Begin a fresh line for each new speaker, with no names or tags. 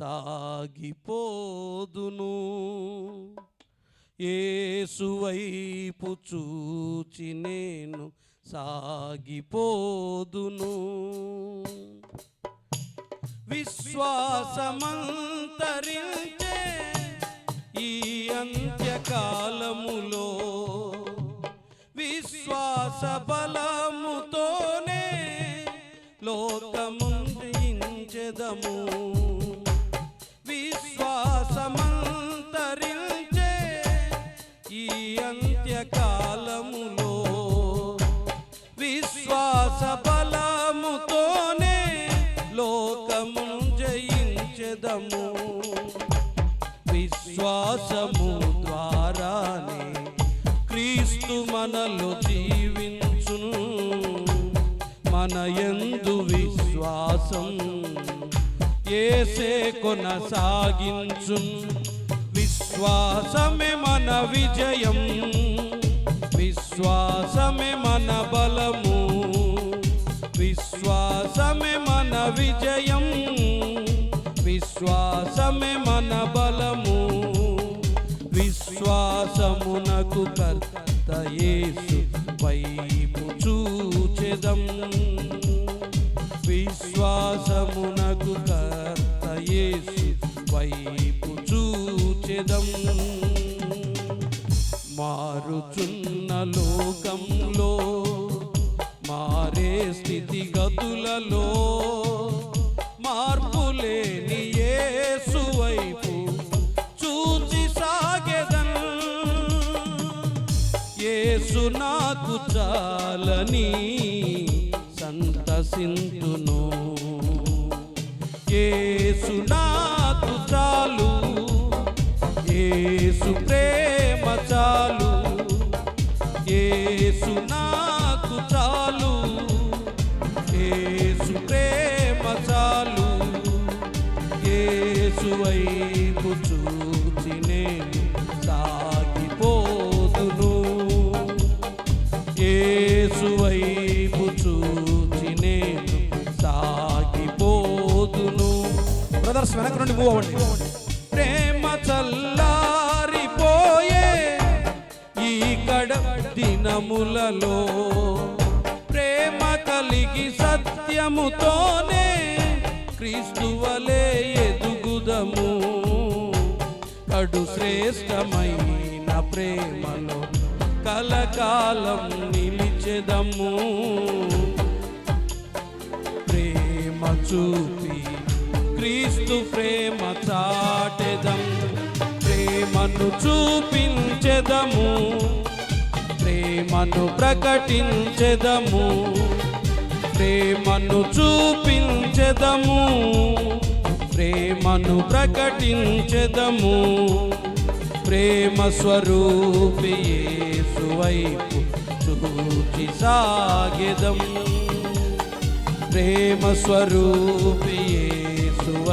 సాగిపోదును. ఏసువైపు చూచి నేను సాగిపోదును. విశ్వాసమంతరించే ఈ అంత్యకాలములో విశ్వాస బలముతోనే లోకముందించెదము సమంతరించే ఈ అంత్యకాలములో విశ్వాస బలముతోనే లోకము జయించదము. విశ్వాసము ద్వారానే క్రీస్తు మనలో జీవించును. మన యందు విశ్వాసం చేసే కొనసాగించు. విశ్వాసమే మన విజయం. విశ్వాసమే మన బలము. విశ్వాసమే మన విజయం. విశ్వాసమే మన బలము. విశ్వాసమునకు కర్త యేసు వైపు చూచెదం. విశ్వాసమునకు కర్త యేసు వైపు చూచెదం. మారుచున్న లోకంలో మారే స్థితిగతులలో మార్పులేని యేసు వైపు చూచి సాగెదం. యేసు నాకు చాలని సంతసింతును. ప్రేమ చాలు యేసు నాకు చాలు. యేసు ప్రేమ చాలు యేసు వైపు చూచి నేను సాగిపోదును. యేసు వైపు చూచి నేను సాగిపోదును.
బ్రదర్స్ వెనక నుండి మూవ్ అవ్వండి.
ప్రేమ ఈ దినములలో ప్రేమ కలిగి సత్యముతోనే క్రీస్తువలే ఎదుగుదము. కడు శ్రేష్టమైన ప్రేమలో కలకాలం నిలిచెదము. ప్రేమ చూపి క్రీస్తు ప్రేమ చాటెదం ప్రేమను చూపించెదము. ప్రేమను ప్రకటించెదము. ప్రేమను చూపించెదము. ప్రేమను ప్రకటించెదము. ప్రేమ స్వరూపి యేసు చూచి సాగెదము. ప్రేమ స్వరూపి యేసు